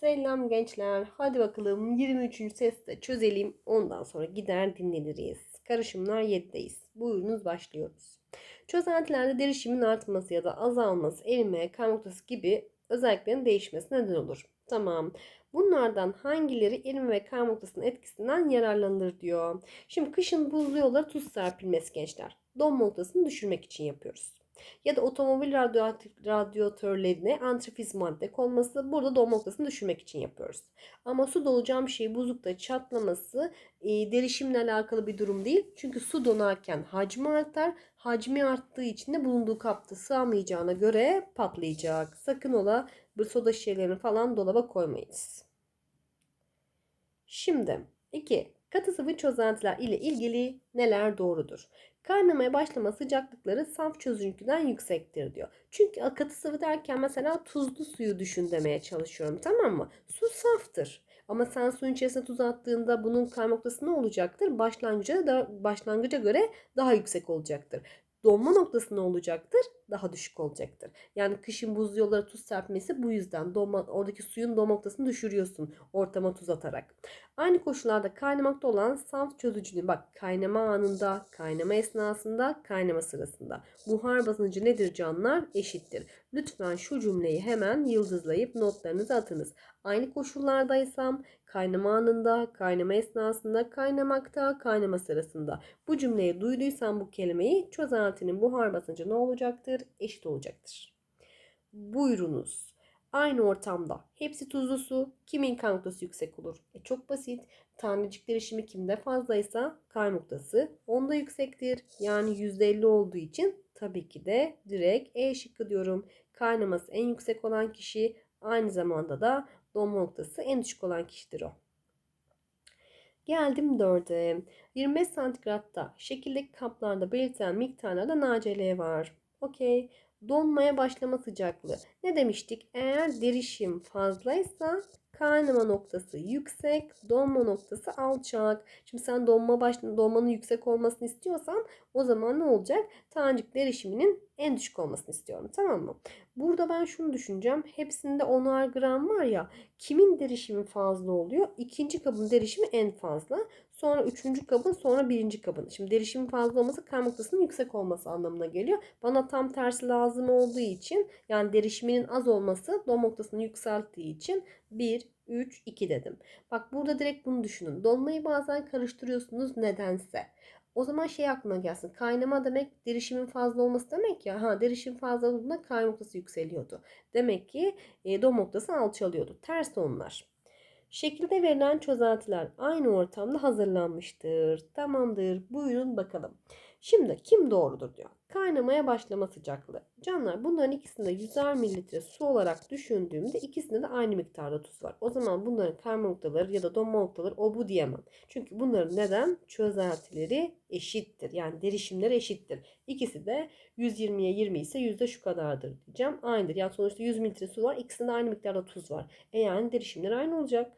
Selam gençler. Hadi bakalım 23. testte çözelim. Ondan sonra gider dinleniriz. Karışımlar 7'deyiz. Buyurunuz başlıyoruz. Çözeltilerde derişimin artması ya da azalması, erime, kayma noktası gibi özelliklerin değişmesi neden olur. Tamam. Bunlardan hangileri erime ve kayma noktasının etkisinden yararlanır diyor. Şimdi kışın buzlu yollara tuz serpilmesi gençler. Donma noktasını düşürmek için yapıyoruz ya da otomobil radyoaktif radyatörlerine antifriz madde konması burada donma noktasını düşürmek için yapıyoruz. Ama su dolu cam şeyi buzlukta çatlaması e, derişimle alakalı bir durum değil. Çünkü su donarken hacmi artar. Hacmi arttığı için de bulunduğu kapta sığamayacağına göre patlayacak. Sakın ola bir soda şişelerini falan dolaba koymayız. Şimdi 2. Katı sıvı çözeltiler ile ilgili neler doğrudur? Kaynamaya başlama sıcaklıkları saf çözünürlükten yüksektir diyor. Çünkü katı sıvı derken mesela tuzlu suyu düşün demeye çalışıyorum tamam mı? Su saftır. Ama sen suyun içerisine tuz attığında bunun kayma noktası ne olacaktır? Başlangıca, da, başlangıca göre daha yüksek olacaktır donma noktası ne olacaktır? Daha düşük olacaktır. Yani kışın buz yollara tuz serpmesi bu yüzden donma, oradaki suyun donma noktasını düşürüyorsun ortama tuz atarak. Aynı koşullarda kaynamakta olan saf çözücünün bak kaynama anında, kaynama esnasında, kaynama sırasında. Buhar basıncı nedir canlar? Eşittir. Lütfen şu cümleyi hemen yıldızlayıp notlarınızı atınız. Aynı koşullardaysam kaynama anında, kaynama esnasında, kaynamakta, kaynama sırasında. Bu cümleyi duyduysan bu kelimeyi çözeltinin buhar basıncı ne olacaktır? Eşit olacaktır. Buyurunuz. Aynı ortamda hepsi tuzlu su. Kimin kan noktası yüksek olur? E çok basit. Tanecik derişimi kimde fazlaysa kan noktası onda yüksektir. Yani %50 olduğu için tabii ki de direkt E şıkkı diyorum. Kaynaması en yüksek olan kişi aynı zamanda da donma noktası en düşük olan kişidir o. Geldim 4'e. 25 santigratta şekildeki kaplarda belirtilen miktarlarda NaCl var. Okey. Donmaya başlama sıcaklığı. Ne demiştik? Eğer derişim fazlaysa kaynama noktası yüksek, donma noktası alçak. Şimdi sen donma baş, donmanın yüksek olmasını istiyorsan o zaman ne olacak? Tanecik derişiminin en düşük olmasını istiyorum. Tamam mı? Burada ben şunu düşüneceğim. Hepsinde 10'ar gram var ya. Kimin derişimi fazla oluyor? İkinci kabın derişimi en fazla. Sonra üçüncü kabın sonra birinci kabın. Şimdi derişimin fazla olması kan noktasının yüksek olması anlamına geliyor. Bana tam tersi lazım olduğu için yani derişiminin az olması don noktasını yükselttiği için 1, 3, 2 dedim. Bak burada direkt bunu düşünün. Donmayı bazen karıştırıyorsunuz nedense. O zaman şey aklına gelsin. Kaynama demek derişimin fazla olması demek ya. Ha derişim fazla olduğunda kaynama noktası yükseliyordu. Demek ki e, dom noktası alçalıyordu. Ters onlar. Şekilde verilen çözeltiler aynı ortamda hazırlanmıştır. Tamamdır. Buyurun bakalım. Şimdi kim doğrudur diyor. Kaynamaya başlama sıcaklığı. Canlar bunların ikisinde 100'er mililitre su olarak düşündüğümde ikisinde de aynı miktarda tuz var. O zaman bunların kayma noktaları ya da donma noktaları o bu diyemem. Çünkü bunların neden? Çözeltileri eşittir. Yani derişimleri eşittir. İkisi de 120'ye 20 ise yüzde şu kadardır diyeceğim. Aynıdır. Yani sonuçta 100 mililitre su var. İkisinde aynı miktarda tuz var. E yani derişimleri aynı olacak.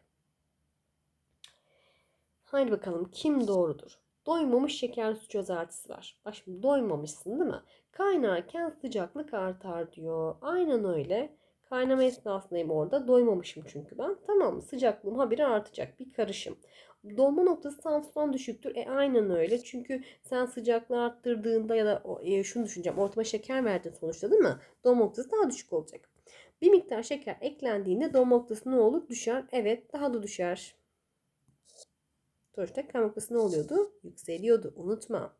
Haydi bakalım kim doğrudur? Doymamış şeker su çözeltisi var. Bak şimdi doymamışsın değil mi? Kaynarken sıcaklık artar diyor. Aynen öyle. Kaynama esnasındayım orada. Doymamışım çünkü ben. Tamam mı? Sıcaklığım habire artacak. Bir karışım. Donma noktası Samsun'dan düşüktür. E aynen öyle. Çünkü sen sıcaklığı arttırdığında ya da e, şunu düşüneceğim. Ortama şeker verdin sonuçta değil mi? Donma noktası daha düşük olacak. Bir miktar şeker eklendiğinde donma noktası ne olur? Düşer. Evet daha da düşer. Sonuçta kan noktası ne oluyordu? Yükseliyordu. Unutma.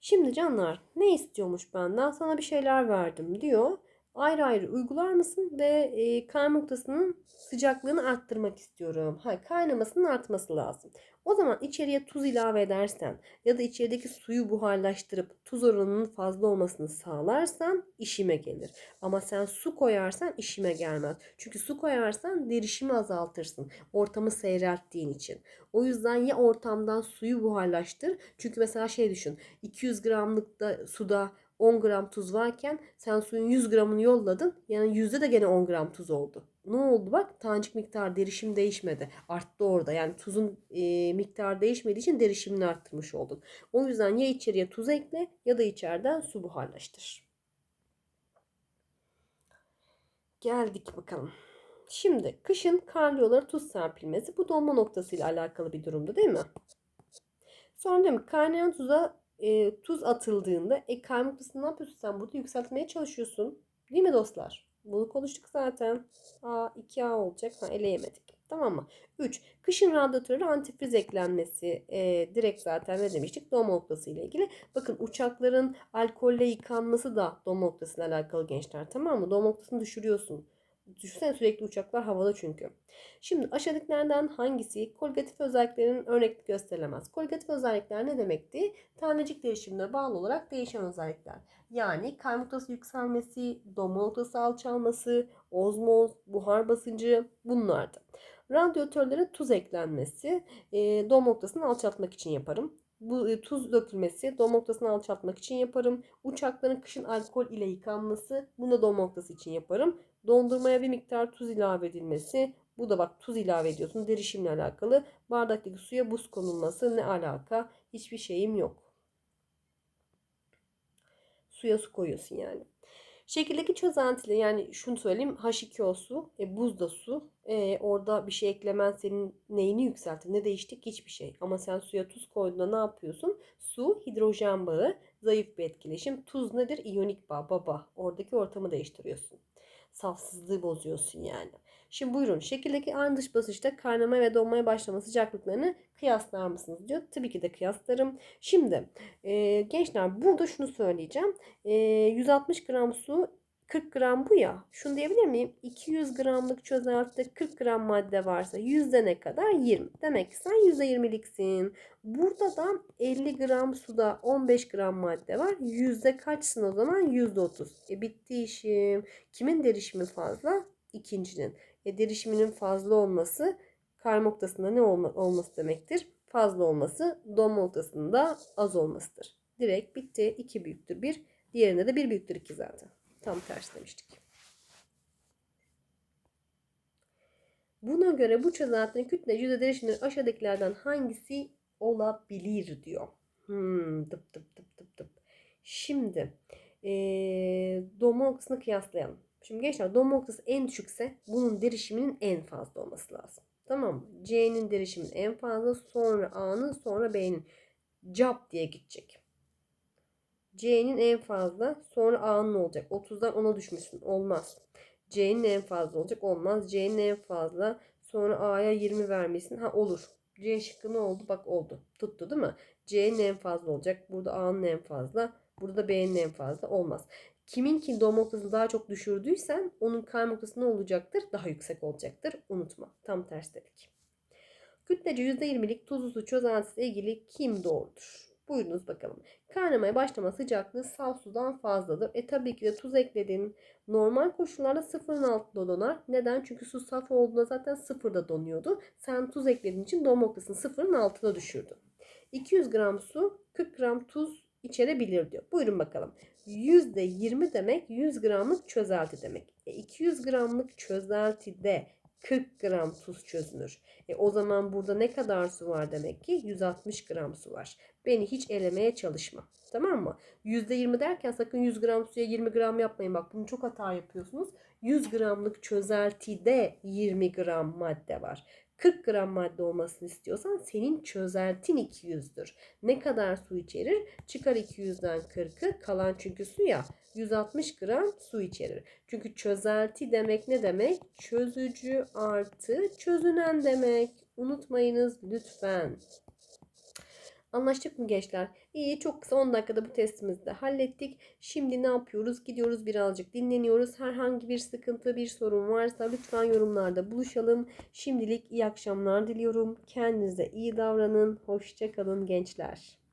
Şimdi canlar ne istiyormuş benden? Sana bir şeyler verdim diyor. Ayrı ayrı uygular mısın ve e, kan noktasının sıcaklığını arttırmak istiyorum. Hayır, kaynamasının artması lazım. O zaman içeriye tuz ilave edersen ya da içerideki suyu buharlaştırıp tuz oranının fazla olmasını sağlarsan işime gelir. Ama sen su koyarsan işime gelmez. Çünkü su koyarsan derişimi azaltırsın. Ortamı seyrelttiğin için. O yüzden ya ortamdan suyu buharlaştır. Çünkü mesela şey düşün. 200 gramlık da suda 10 gram tuz varken sen suyun 100 gramını yolladın. Yani yüzde de gene 10 gram tuz oldu. Ne oldu bak tanecik miktar derişim değişmedi. Arttı orada. Yani tuzun e, miktarı değişmediği için derişimini arttırmış oldun. O yüzden ya içeriye tuz ekle ya da içeriden su buharlaştır. geldik bakalım. Şimdi kışın karyolara tuz serpilmesi bu donma noktasıyla alakalı bir durumdu değil mi? Sonra mi? Kaynayan tuza e, tuz atıldığında e, kaymak noktasını ne yapıyorsun sen burada yükseltmeye çalışıyorsun. Değil mi dostlar? Bunu konuştuk zaten. A 2A olacak. Ha, eleyemedik. Tamam mı? 3. Kışın radyatörü antifriz eklenmesi. E, direkt zaten ne demiştik? Donma noktası ile ilgili. Bakın uçakların alkolle yıkanması da donma noktasıyla alakalı gençler. Tamam mı? Donma noktasını düşürüyorsun. Düşünsene sürekli uçaklar havada çünkü. Şimdi aşağıdakilerden hangisi koligatif özelliklerin örnek gösterilemez? Koligatif özellikler ne demekti? Tanecik değişimine bağlı olarak değişen özellikler. Yani kayma noktası yükselmesi, donma noktası alçalması, ozmoz, buhar basıncı bunlardı. Radyatörlere tuz eklenmesi e, donma noktasını alçaltmak için yaparım. Bu e, tuz dökülmesi donma noktasını alçaltmak için yaparım. Uçakların kışın alkol ile yıkanması bunu da donma noktası için yaparım. Dondurmaya bir miktar tuz ilave edilmesi. Bu da bak tuz ilave ediyorsun. Derişimle alakalı. Bardaktaki suya buz konulması ne alaka? Hiçbir şeyim yok. Suya su koyuyorsun yani. Şekildeki çözeltiyle yani şunu söyleyeyim H2O su, e, buz da su. E, orada bir şey eklemen senin neyini yükseltir? Ne değiştik? Hiçbir şey. Ama sen suya tuz koyduğunda ne yapıyorsun? Su hidrojen bağı, zayıf bir etkileşim. Tuz nedir? İyonik bağ, baba. Oradaki ortamı değiştiriyorsun. Safsızlığı bozuyorsun yani. Şimdi buyurun şekildeki aynı dış basınçta kaynamaya ve donmaya başlama sıcaklıklarını kıyaslar mısınız diyor. Tabii ki de kıyaslarım. Şimdi e, gençler burada şunu söyleyeceğim. E, 160 gram su 40 gram bu ya. Şunu diyebilir miyim? 200 gramlık çözeltide 40 gram madde varsa yüzde ne kadar? 20. Demek ki sen yüzde 20'liksin. Burada da 50 gram suda 15 gram madde var. Yüzde kaçsın o zaman? Yüzde 30. E bitti işim. Kimin derişimi fazla? İkincinin. E derişiminin fazla olması kayma noktasında ne olma, olması demektir? Fazla olması donma noktasında az olmasıdır. Direkt bitti. 2 büyüktür 1. Diğerinde de 1 büyüktür 2 zaten. Tam tersi demiştik. Buna göre bu çözeltinin kütle yüzde derişimleri aşağıdakilerden hangisi olabilir diyor. Hmm, tıp tıp tıp tıp tıp. Şimdi ee, donma noktasını kıyaslayalım. Şimdi gençler donma noktası en düşükse bunun derişiminin en fazla olması lazım. Tamam mı? C'nin derişimin en fazla sonra A'nın sonra B'nin cap diye gidecek. C'nin en fazla sonra A'nın olacak. 30'dan 10'a düşmüşsün. Olmaz. C'nin en fazla olacak. Olmaz. C'nin en fazla sonra A'ya 20 vermişsin. Ha olur. C şıkkı ne oldu? Bak oldu. Tuttu değil mi? C'nin en fazla olacak. Burada A'nın en fazla. Burada da B'nin en fazla. Olmaz. Kimin ki doğum noktasını daha çok düşürdüysen onun kayma noktası ne olacaktır? Daha yüksek olacaktır. Unutma. Tam ters dedik. Kütlece %20'lik tuzlu su çözeltisiyle ilgili kim doğrudur? Buyurunuz bakalım. Kaynamaya başlama sıcaklığı saf sudan fazladır. E tabii ki de tuz ekledin. Normal koşullarda sıfırın altında donar. Neden? Çünkü su saf olduğunda zaten sıfırda donuyordu. Sen tuz eklediğin için donma noktasını sıfırın altına düşürdün. 200 gram su 40 gram tuz içerebilir diyor. Buyurun bakalım. %20 demek 100 gramlık çözelti demek. E 200 gramlık çözeltide 40 gram tuz çözünür. E o zaman burada ne kadar su var demek ki? 160 gram su var. Beni hiç elemeye çalışma. Tamam mı? %20 derken sakın 100 gram suya 20 gram yapmayın. Bak bunu çok hata yapıyorsunuz. 100 gramlık çözeltide 20 gram madde var. 40 gram madde olmasını istiyorsan senin çözeltin 200'dür. Ne kadar su içerir? Çıkar 200'den 40'ı kalan çünkü su ya 160 gram su içerir. Çünkü çözelti demek ne demek? Çözücü artı çözünen demek. Unutmayınız lütfen. Anlaştık mı gençler? İyi çok kısa 10 dakikada bu testimizi de hallettik. Şimdi ne yapıyoruz? Gidiyoruz birazcık dinleniyoruz. Herhangi bir sıkıntı bir sorun varsa lütfen yorumlarda buluşalım. Şimdilik iyi akşamlar diliyorum. Kendinize iyi davranın. Hoşçakalın gençler.